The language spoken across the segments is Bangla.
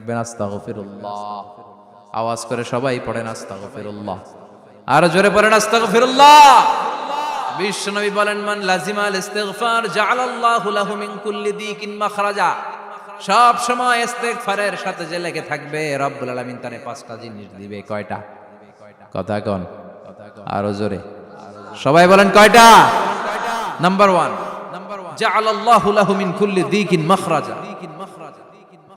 থাকবেন আস্তাগফিরুল্লাহ। আওয়াজ করে সবাই পড়েন, আস্তাগফিরুল্লাহ। আর জোরে পড়েন, আস্তাগফিরুল্লাহ। বিশ্বনবী বলেন, মান লাজিমাল ইস্তিগফার লাহু মিন কুল্লি দিকিন মাখরাজা। সব সময় ইস্তেগফারের সাথে যে লেগে থাকবে, রব্বুল আলামিন তারে পাঁচটা জিনিস দিবে, কয়টা? কথা কোন, আরও জোরে। সবাই বলেন, কয়টা? নাম্বার ওয়ান জাআলাল্লাহু লাহু মিন কুল্লি দিকিন মাখরাজা।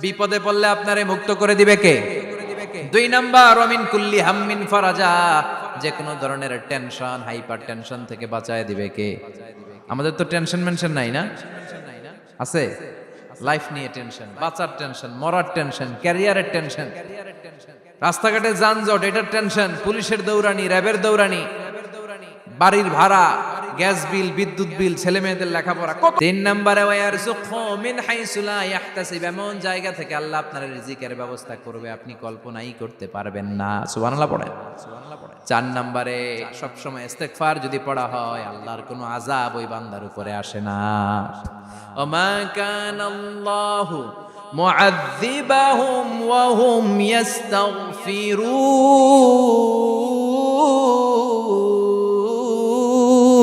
বিপদে পড়লে আপনারে মুক্ত করে দিবে কে? দুই নাম্বার অমিন কুল্লি হাম্মিন ফরাজা। যে কোনো ধরনের টেনশন, হাইপার টেনশন থেকে বাঁচায় দিবে কে? আমাদের তো টেনশন মেনশন নাই না? আছে? লাইফ নিয়ে টেনশন, বাঁচার টেনশন, মরার টেনশন, ক্যারিয়ারের টেনশন। রাস্তাঘাটে যানজট, এটার টেনশন। পুলিশের দৌড়ানি, র্যাবের দৌড়ানি। বাড়ির ভাড়া, গ্যাস বিল, বিদ্যুৎ বিল, ছেলে মেয়েদের লেখাপড়া, কত তিন নম্বরে ওয়ারযুকহু মিন হাইসু লা ইয়াহতাসিব এমন জায়গা থেকে আল্লাহ আপনার রিজিকের ব্যবস্থা করবে, আপনি কল্পনাই করতে পারবেন না। সুবহানাল্লাহ পড়েন। সুবহানাল্লাহ পড়েন চার নম্বরে, সবসময় ইস্তেগফার যদি পড়া হয়, আল্লাহর কোনো আযাব ওই বান্দার উপরে আসে না। ওমা কানাল্লাহু মুআযযিবাহুম ওয়া হুম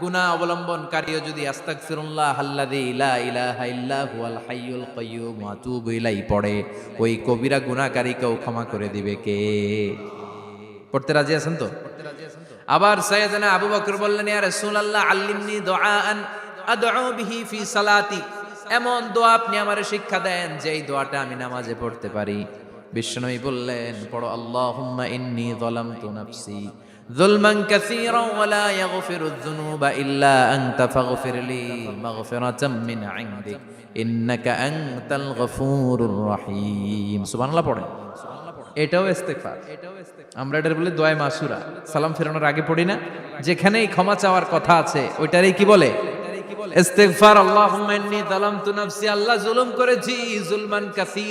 গুনাহ অবলম্বনকারীও যদি আস্তাগফিরুল্লাহ আল্লাযী লা ইলাহা ইল্লা হুয়াল হাইয়ুল কাইয়্যুম ওয়া আতুবু ইলাইহি পড়ে, ওই কবিরা গুনাহকারীকেও ক্ষমা করে দিবে কে? পড়তে রাজি আছেন তো? আবার সাইয়েদনা আবু বকর বললেন, ইয়া রাসূলুল্লাহ, আল্লিমনি দুআআন আদউ বিহি ফি সালাতি। এমন দোয়া আপনি আমারে শিক্ষা দেন যেই দোয়াটা আমি নামাজে পড়তে পারি। বিশ্বনবী বললেন, পড়ো, আল্লাহুম্মা ইন্নী যালামতু নাফসি। যুলমান কাসীরা ওয়া লা ইয়াগফিরু যুনুবা ইল্লা আনতা ফাগফির লি মাগফিরাতাম মিন ইনদিক, ইন্নাকা আনতাল গফুরুর রহিম। সুবহানাল্লাহ পড়েন। এটাও ইস্তেগফার। আমরা এটার বলে দোয়া মাসুরা। সালাম ফেরানোর আগে পড়ি না? যেখানেই ক্ষমা চাওয়ার কথা আছে, ওইটারই কি বলে? ইস্তেগফার। আল্লাহুম্মা ইন্নী যালামতু নাফসি, আল্লাহ জুলুম করেছি, জুলমান কাসীরা